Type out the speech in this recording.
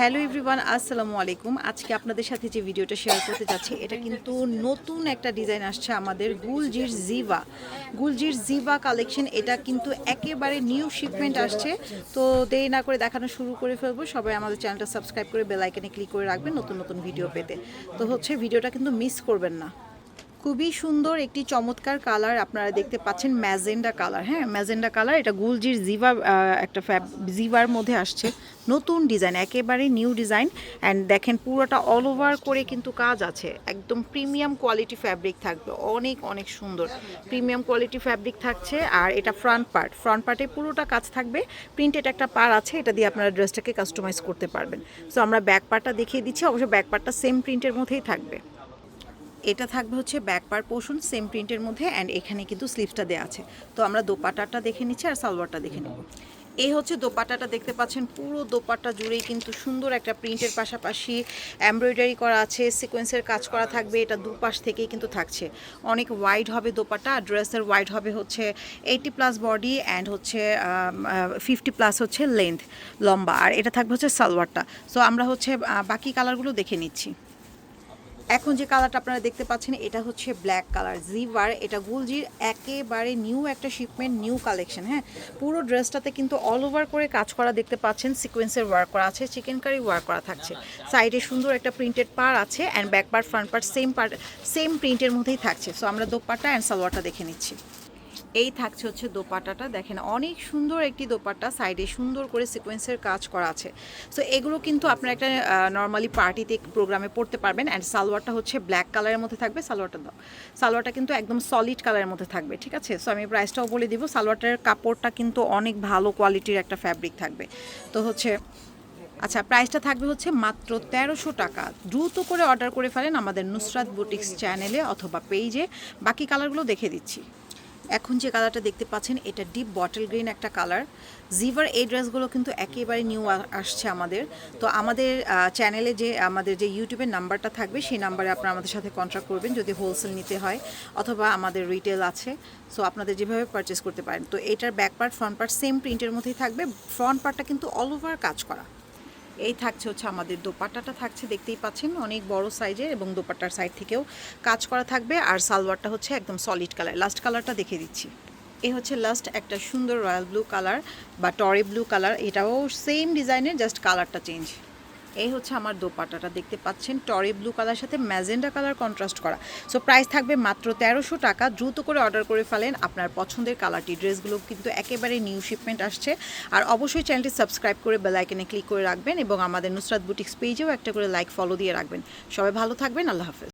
Hello everyone, আসসালামু আলাইকুম। আজকে আপনাদের সাথে যে ভিডিওটা শেয়ার করতে যাচ্ছি, এটা কিন্তু নতুন একটা ডিজাইন আসছে আমাদের গুলজির জিভা গুলজির জিভা কালেকশন এটা কিন্তু একেবারে নিউ শিপমেন্ট আসছে। তো দেরি না করে দেখানো শুরু করে ফেলব। সবাই আমাদের চ্যানেলটা সাবস্ক্রাইব করে বেলাইকানে ক্লিক করে রাখবেন নতুন নতুন ভিডিও পেতে। তো হচ্ছে ভিডিওটা কিন্তু মিস করবেন না। খুবই সুন্দর একটি চমৎকার কালার আপনারা দেখতে পাচ্ছেন, ম্যাজেন্ডা কালার হ্যাঁ? ম্যাজেন্ডা কালার এটা গুলজির জিভা একটা ফ্যাব জিভার মধ্যে আসছে। নতুন ডিজাইন একেবারে নিউ ডিজাইন অ্যান্ড দেখেন পুরোটা অল ওভার করে কিন্তু কাজ আছে। একদম প্রিমিয়াম কোয়ালিটি ফ্যাব্রিক থাকবে, অনেক অনেক সুন্দর। প্রিমিয়াম কোয়ালিটি ফ্যাব্রিক থাকছে আর এটা ফ্রন্ট পার্ট ফ্রন্ট পার্টে পুরোটা কাজ থাকবে। প্রিন্টেড একটা পার আছে, এটা দিয়ে আপনারা ড্রেসটাকে কাস্টমাইজ করতে পারবেন। সো আমরা ব্যাক পার্টটা দেখিয়ে দিচ্ছি, অবশ্য ব্যাক পার্টটা সেম প্রিন্টের মধ্যেই থাকবে। এটা থাকবে হচ্ছে ব্যাক পার পোর্শন সেম প্রিন্টের মধ্যে অ্যান্ড এখানে কিন্তু স্লিভসটা দেওয়া আছে। তো আমরা দোপাটাটা দেখে নিচ্ছি আর সালোয়ারটা দেখে নেব। এই হচ্ছে দোপাটাটা দেখতে পাচ্ছেন, পুরো দোপাট্টা জুড়েই কিন্তু সুন্দর একটা প্রিন্টের পাশাপাশি এমব্রয়ডারি করা আছে সিকোয়েন্সের কাজ করা থাকবে, এটা দুপাশ থেকেই কিন্তু থাকছে। অনেক ওয়াইড হবে দোপাট্টা, আর ড্রেসের ওয়াইড হবে হচ্ছে এইটি প্লাস বডি অ্যান্ড হচ্ছে ফিফটি প্লাস হচ্ছে লেন্থ লম্বা। আর এটা থাকবে হচ্ছে সালোয়ারটা। সো আমরা হচ্ছে বাকি কালারগুলো দেখে নিচ্ছি। এখন যে কালারটা আপনারা দেখতে পাচ্ছেন, এটা হচ্ছে ব্ল্যাক কালার জিভার এটা গুলজির একেবারে নিউ একটা শিপমেন্ট নিউ কালেকশন হ্যাঁ? পুরো ড্রেসটাতে কিন্তু অল ওভার করে কাজ করা দেখতে পাচ্ছেন সিকোয়েন্সের ওয়ার্ক করা আছে চিকেন কারি ওয়ার্ক করা থাকছে। সাইডে সুন্দর একটা প্রিন্টেড পার আছে and back part front part same part same প্রিন্টের মধ্যেই থাকছে। সো আমরা দোপাট্টা অ্যান্ড সালোয়ারটা দেখে নিচ্ছি। এই থাকছে হচ্ছে দোপাট্টাটা। দেখেন, অনেক সুন্দর একটি দোপাট্টা। সাইডে সুন্দর করে সিকোয়েন্সের কাজ করা আছে। সো এগুলো কিন্তু আপনারা একটা নর্মালি পার্টিতে প্রোগ্রামে পড়তে পারবেন। অ্যান্ড সালোয়ারটা হচ্ছে ব্ল্যাক কালারের মধ্যে থাকবে। সালোয়ারটা দাও। সালোয়ারটা কিন্তু একদম সলিড কালারের মধ্যে থাকবে, ঠিক আছে? সো আমি প্রাইসটাও বলে দিব। সালোয়ারটার কাপড়টা কিন্তু অনেক ভালো কোয়ালিটির একটা ফ্যাব্রিক থাকবে। তো হচ্ছে আচ্ছা প্রাইসটা থাকবে হচ্ছে মাত্র তেরোশো টাকা। দ্রুত করে অর্ডার করে ফেলেন আমাদের নুসরাত বুটিক্স চ্যানেলে অথবা পেজে বাকি কালারগুলো দেখে দিচ্ছি। এখন যে কালারটা দেখতে পাচ্ছেন, এটা ডিপ বটল গ্রিন একটা কালার জিভার এই ড্রেসগুলো কিন্তু একেবারে নিউ আসছে আমাদের। তো আমাদের চ্যানেলে যে, আমাদের যে ইউটিউবের নাম্বারটা থাকবে, সেই নাম্বারে আপনারা আমাদের সাথে কন্ট্যাক্ট করবেন যদি হোলসেল নিতে হয় অথবা আমাদের রিটেল আছে। সো আপনাদের যেভাবে পারচেস করতে পারেন। তো এটার back part front part same প্রিন্টের মধ্যেই থাকবে। ফ্রন্ট পার্টটা কিন্তু অল ওভার কাজ করা। এই থাকছে হচ্ছে আমাদের দোপাট্টাটা থাকছে, দেখতেই পাচ্ছেন, অনেক বড় সাইজের এবং দোপাট্টার সাইড থেকেও কাজ করা থাকবে। আর সালোয়ারটা হচ্ছে একদম সলিড কালার লাস্ট কালারটা দেখে দিচ্ছি। এ হচ্ছে লাস্ট একটা সুন্দর রয়্যাল ব্লু কালার বা টরে ব্লু কালার এটাও সেম ডিজাইনের জাস্ট কালারটা চেঞ্জ এই হচ্ছে আমার দোপাটাটা দেখতে পাচ্ছেন, টরি ব্লু কালার সাথে ম্যাজেন্ডা কালার কন্ট্রাস্ট করা। সো প্রাইস থাকবে মাত্র তেরোশো টাকা। দ্রুত করে অর্ডার করে ফেলেন আপনার পছন্দের কালারটি ড্রেসগুলো কিন্তু একেবারে নিউ শিপমেন্ট আসছে। আর অবশ্যই চ্যানেলটি সাবস্ক্রাইব করে বেলাইকেনে ক্লিক করে রাখবেন এবং আমাদের নুসরাত বুটিক্স পেজেও একটা করে লাইক ফলো দিয়ে রাখবেন। সবাই ভালো থাকবেন, আল্লাহ হাফেজ।